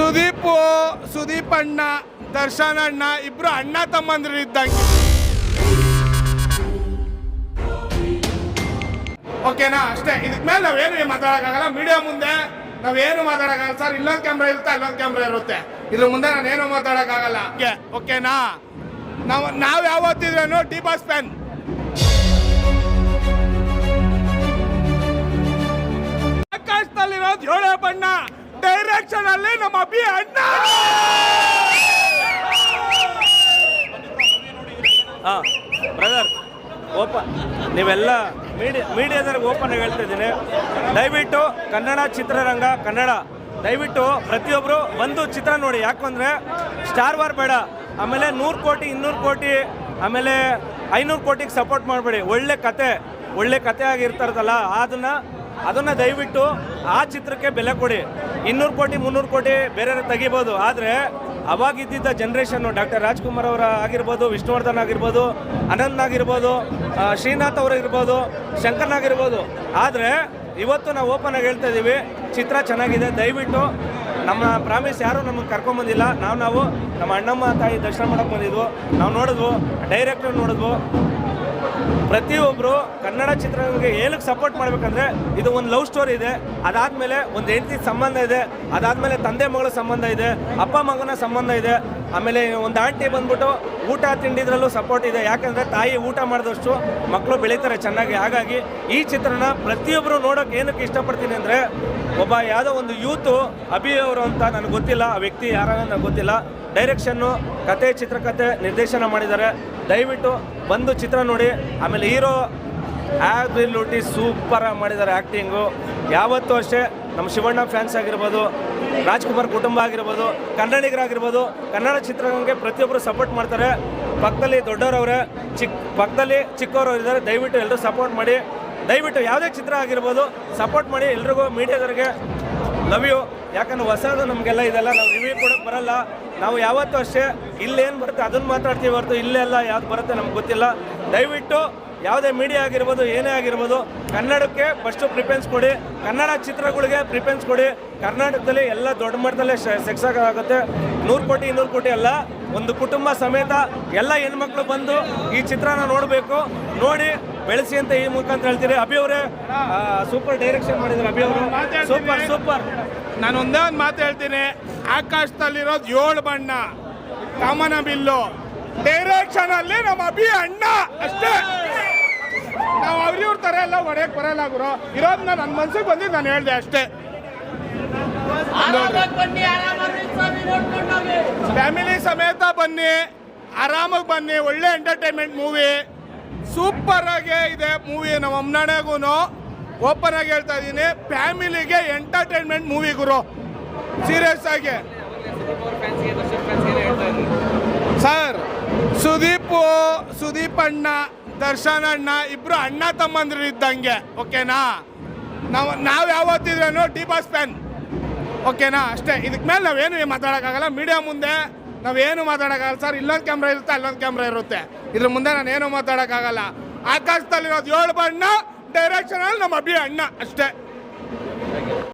ಸುದೀಪ್ ಸುದೀಪ್ ಅಣ್ಣ, ದರ್ಶನ್ ಅಣ್ಣ, ಇಬ್ರು ಅಣ್ಣ ತಮ್ಮಂದ್ರು ಇದ್ದಂಗೆ ಓಕೆನಾ? ಅಷ್ಟೇ. ಇದಕ್ ಮೇಲೆ ನಾವೇನು ಮಾತಾಡಕ್ಕಾಗಲ್ಲ. ಮೀಡಿಯಾ ಮುಂದೆ ನಾವೇನು ಮಾತಾಡೋಕ್ಕಾಗಲ್ಲ. ಸರ್, ಇಲ್ಲೊಂದು ಕ್ಯಾಮ್ರಾ ಇರುತ್ತೆ? ಅಲ್ಲೊಂದು ಕ್ಯಾಮ್ರಾ ಇರುತ್ತೆ. ಇದ್ರ ಮುಂದೆ ನಾನೇನು ಮಾತಾಡೋಕ್ಕಾಗಲ್ಲ. ಓಕೆ ಓಕೆನಾ? ನಾವು ನಾವು ಯಾವತ್ತಿದ್ರೇನು? ಟಿ ಬಾಸ್ ಪ್ಯಾನ್ ಆಕಾಶದಲ್ಲಿರೋದು ಏಳೇ ಬಣ್ಣ. ಡೈರೆಕ್ಷನ್ ಅಲ್ಲಿ ನಮ್ಮ ಅಭಿ ಅಣ್ಣ ಬ್ರದರ್ ಓಪನ್ ನೀವೆಲ್ಲ ಮೀಡಿಯಾ ಮೀಡಿಯಾದವ್ರಿಗೆ ಓಪನ್ ಹೇಳ್ತಾ ಇದ್ದೀನಿ. ದಯವಿಟ್ಟು ಕನ್ನಡ ಚಿತ್ರರಂಗ, ಕನ್ನಡ. ದಯವಿಟ್ಟು ಪ್ರತಿಯೊಬ್ಬರು ಒಂದು ಚಿತ್ರ ನೋಡಿ. ಯಾಕಂದರೆ ಸ್ಟಾರ್ ವಾರ್ ಬೇಡ. ಆಮೇಲೆ ನೂರು ಕೋಟಿ, ಇನ್ನೂರು ಕೋಟಿ, ಆಮೇಲೆ ಐನೂರು ಕೋಟಿಗೆ ಸಪೋರ್ಟ್ ಮಾಡಬೇಡಿ. ಒಳ್ಳೆ ಕತೆ ಒಳ್ಳೆ ಕತೆ ಆಗಿರ್ತಾರದಲ್ಲ, ಅದನ್ನು ಅದನ್ನು ದಯವಿಟ್ಟು ಆ ಚಿತ್ರಕ್ಕೆ ಬೆಲೆ ಕೊಡಿ. ಇನ್ನೂರು ಕೋಟಿ, ಮುನ್ನೂರು ಕೋಟಿ ಬೇರೆ ತೆಗಿಬೋದು. ಆದರೆ ಅವಾಗಿದ್ದ ಜನ್ರೇಷನ್ನು ಡಾಕ್ಟರ್ ರಾಜ್ಕುಮಾರ್ ಅವರ ಆಗಿರ್ಬೋದು, ವಿಷ್ಣುವರ್ಧನ್ ಆಗಿರ್ಬೋದು, ಅನಂತ್ ಆಗಿರ್ಬೋದು ಶ್ರೀನಾಥ್ ಅವರಾಗಿರ್ಬೋದು ಇರ್ಬೋದು ಶಂಕರ್ನ್ ಆಗಿರ್ಬೋದು. ಆದರೆ ಇವತ್ತು ನಾವು ಓಪನ್ ಆಗಿ ಹೇಳ್ತಾ ಇದ್ದೀವಿ ಚಿತ್ರ ಚೆನ್ನಾಗಿದೆ. ದಯವಿಟ್ಟು ನಮ್ಮ ಪ್ರಾಮಿಸ್ ಯಾರು ನಮಗೆ ಕರ್ಕೊಂಬಂದಿಲ್ಲ ನಾವು ನಾವು ನಮ್ಮ ಅಣ್ಣಮ್ಮ ತಾಯಿ ದರ್ಶನ ಮಾಡೋಕ್ಕೆ ಬಂದಿದ್ವು. ನಾವು ನೋಡಿದ್ವು ಡೈರೆಕ್ಟರ್ ನೋಡಿದ್ವು. ಪ್ರತಿಯೊಬ್ಬರು ಕನ್ನಡ ಚಿತ್ರರಂಗಕ್ಕೆ ಏನಕ್ಕೆ ಸಪೋರ್ಟ್ ಮಾಡಬೇಕಂದ್ರೆ ಇದು ಒಂದು ಲವ್ ಸ್ಟೋರಿ ಇದೆ. ಅದಾದಮೇಲೆ ಒಂದು ಹೆಂಡತಿ ಸಂಬಂಧ ಇದೆ. ಅದಾದಮೇಲೆ ತಂದೆ ಮಗಳ ಸಂಬಂಧ ಇದೆ. ಅಪ್ಪ ಮಗನ ಸಂಬಂಧ ಇದೆ. ಆಮೇಲೆ ಒಂದು ಆಂಟಿ ಬಂದ್ಬಿಟ್ಟು ಊಟ ತಿಂಡಿದ್ರಲ್ಲೂ ಸಪೋರ್ಟ್ ಇದೆ. ಯಾಕಂದರೆ ತಾಯಿ ಊಟ ಮಾಡಿದಷ್ಟು ಮಕ್ಕಳು ಬೆಳೀತಾರೆ ಚೆನ್ನಾಗಿ. ಹಾಗಾಗಿ ಈ ಚಿತ್ರನ ಪ್ರತಿಯೊಬ್ಬರು ನೋಡೋಕೆ ಏನಕ್ಕೆ ಇಷ್ಟಪಡ್ತೀನಿ ಅಂದರೆ ಒಬ್ಬ ಯಾವುದೋ ಒಂದು ಯೂತು ಅಭಿ ಅವರು ಅಂತ ನನಗೆ ಗೊತ್ತಿಲ್ಲ, ಆ ವ್ಯಕ್ತಿ ಯಾರ ನನಗೆ ಗೊತ್ತಿಲ್ಲ. ಡೈರೆಕ್ಷನ್ನು ಕತೆ ಚಿತ್ರಕಥೆ ನಿರ್ದೇಶನ ಮಾಡಿದ್ದಾರೆ. ದಯವಿಟ್ಟು ಬಂದು ಚಿತ್ರ ನೋಡಿ. ಆಮೇಲೆ ಹೀರೋ ಆಬಿಲಿಟಿ ಸೂಪರ್ ಮಾಡಿದ್ದಾರೆ ಆ್ಯಕ್ಟಿಂಗು ಯಾವತ್ತೂ ಅಷ್ಟೇ ನಮ್ಮ ಶಿವಣ್ಣ ಫ್ಯಾನ್ಸ್ ಆಗಿರ್ಬೋದು, ರಾಜ್ಕುಮಾರ್ ಕುಟುಂಬ ಆಗಿರ್ಬೋದು, ಕನ್ನಡಿಗರಾಗಿರ್ಬೋದು, ಕನ್ನಡ ಚಿತ್ರರಂಗಕ್ಕೆ ಪ್ರತಿಯೊಬ್ಬರು ಸಪೋರ್ಟ್ ಮಾಡ್ತಾರೆ. ಪಕ್ಕದಲ್ಲಿ ದೊಡ್ಡವರವ್ರೆ ಚಿಕ್ಕ ಪಕ್ಕದಲ್ಲಿ ಚಿಕ್ಕವರು ಇದ್ದಾರೆ ದಯವಿಟ್ಟು ಎಲ್ಲರೂ ಸಪೋರ್ಟ್ ಮಾಡಿ. ದಯವಿಟ್ಟು ಯಾವುದೇ ಚಿತ್ರ ಆಗಿರ್ಬೋದು ಸಪೋರ್ಟ್ ಮಾಡಿ ಎಲ್ರಿಗೂ ಮೀಡಿಯಾದವ್ರಿಗೆ ಲವ್ ಯು ಯಾಕಂದ್ರೆ ಹೊಸದು ನಮಗೆಲ್ಲ ಇದೆಲ್ಲ ನಾವು ರಿವ್ಯೂ ಕೊಡೋಕೆ ಬರಲ್ಲ. ನಾವು ಯಾವತ್ತೂ ಅಷ್ಟೇ ಇಲ್ಲೇನು ಬರುತ್ತೆ ಅದನ್ನು ಮಾತಾಡ್ತೀವಿ ಹೊರತು ಇಲ್ಲೆಲ್ಲ ಯಾವ್ದು ಬರುತ್ತೆ ನಮ್ಗೆ ಗೊತ್ತಿಲ್ಲ. ದಯವಿಟ್ಟು ಯಾವುದೇ ಮೀಡಿಯಾ ಆಗಿರ್ಬೋದು, ಏನೇ ಆಗಿರ್ಬೋದು, ಕನ್ನಡಕ್ಕೆ ಫಸ್ಟು ಪ್ರಿಫರೆನ್ಸ್ ಕೊಡಿ. ಕನ್ನಡ ಚಿತ್ರಗಳಿಗೆ ಪ್ರಿಫರೆನ್ಸ್ ಕೊಡಿ. ಕರ್ನಾಟಕದಲ್ಲಿ ಎಲ್ಲ ದೊಡ್ಡ ಮಟ್ಟದಲ್ಲೇ ಸೆಕ್ಸಾಗುತ್ತೆ ನೂರು ಕೋಟಿ, ಇನ್ನೂರು ಕೋಟಿ ಅಲ್ಲ. ಒಂದು ಕುಟುಂಬ ಸಮೇತ ಎಲ್ಲ ಹೆಣ್ಮಕ್ಳು ಬಂದು ಈ ಚಿತ್ರನ ನೋಡಬೇಕು. ನೋಡಿ ಬೆಳೆಸಿ ಅಂತ ಈ ಮುಖಾಂತರ ಹೇಳ್ತೀರಿ ಅಭಿ ಅವರೇ ಸೂಪರ್ ಡೈರೆಕ್ಷನ್ ಮಾಡಿದ್ರು ಅಭಿ ಅವರು. ಸೂಪರ್ ಸೂಪರ್ ನಾನು ಒಂದೇ ಒಂದು ಮಾತು ಹೇಳ್ತೀನಿ. ಆಕಾಶದಲ್ಲಿರೋದು ಏಳು ಬಣ್ಣ ಕಾಮನ ಬಿಲ್ಲು. ಡೈರೆಕ್ಷನ್ ಅಲ್ಲಿ ನಮ್ಮ ಅಭಿ ಅಣ್ಣ ಅಷ್ಟೇ. ನಾವು ಅವ್ರಿವ್ರ ತರ ಎಲ್ಲ ಹೊಡೆಯಕ್ ಬರಲ್ಲ ಗುರು. ಇರೋದನ್ನ ನನ್ನ ಮನ್ಸಿಗೆ ಬಂದಿದ್ದು ನಾನು ಹೇಳ್ದೆ ಅಷ್ಟೇ. ಫ್ಯಾಮಿಲಿ ಸಮೇತ ಬನ್ನಿ, ಆರಾಮಾಗಿ ಬನ್ನಿ, ಒಳ್ಳೆ ಎಂಟರ್ಟೈನ್ಮೆಂಟ್ ಮೂವಿ ಸೂಪರ್ ಆಗಿ ಇದೆ ಮೂವಿ ನಮ್ಮ ಅಮ್ಮನಾಣೆಗೂ ಓಪನ್ ಆಗಿ ಹೇಳ್ತಾ ಇದ್ದೀನಿ, ಫ್ಯಾಮಿಲಿಗೆ ಎಂಟರ್ಟೈನ್ಮೆಂಟ್ ಮೂವಿ ಗುರು. ಸೀರಿಯಸ್ ಆಗಿ. ಸರ್ ಸುದೀಪ್ ಸುದೀಪ್ ಅಣ್ಣ ದರ್ಶನ್ ಅಣ್ಣ, ಇಬ್ರು ಅಣ್ಣ ತಮ್ಮಂದ್ರಿದ್ದಂಗೆ ಓಕೆನಾ ನಾವು ನಾವು ಯಾವತ್ತಿದ್ರೇನು ಡಿ ಬಾಸ್ ಫ್ಯಾನ್ ಓಕೆನಾ? ಅಷ್ಟೇ. ಇದಕ್ಕೆ ಮೇಲೆ ನಾವೇನು ಮಾತಾಡೋಕ್ಕಾಗಲ್ಲ. ಮೀಡಿಯಾ ಮುಂದೆ ನಾವೇನು ಮಾತಾಡೋಕ್ಕಾಗಲ್ಲ ಸರ್. ಇಲ್ಲೊಂದು ಕ್ಯಾಮ್ರಾ ಇರುತ್ತೆ, ಅಲ್ಲೊಂದು ಕ್ಯಾಮ್ರಾ ಇರುತ್ತೆ. ಇದ್ರ ಮುಂದೆ ನಾನು ಏನು ಮಾತಾಡೋಕ್ಕಾಗಲ್ಲ. ಆಕಾಶದಲ್ಲಿರೋದು ಏಳು ಬಣ್ಣ ಡೈರೆಕ್ಷನ್ ಅಲ್ಲಿ ನಮ್ಮ ಅಭಿ ಅಣ್ಣ. ಅಷ್ಟೇ.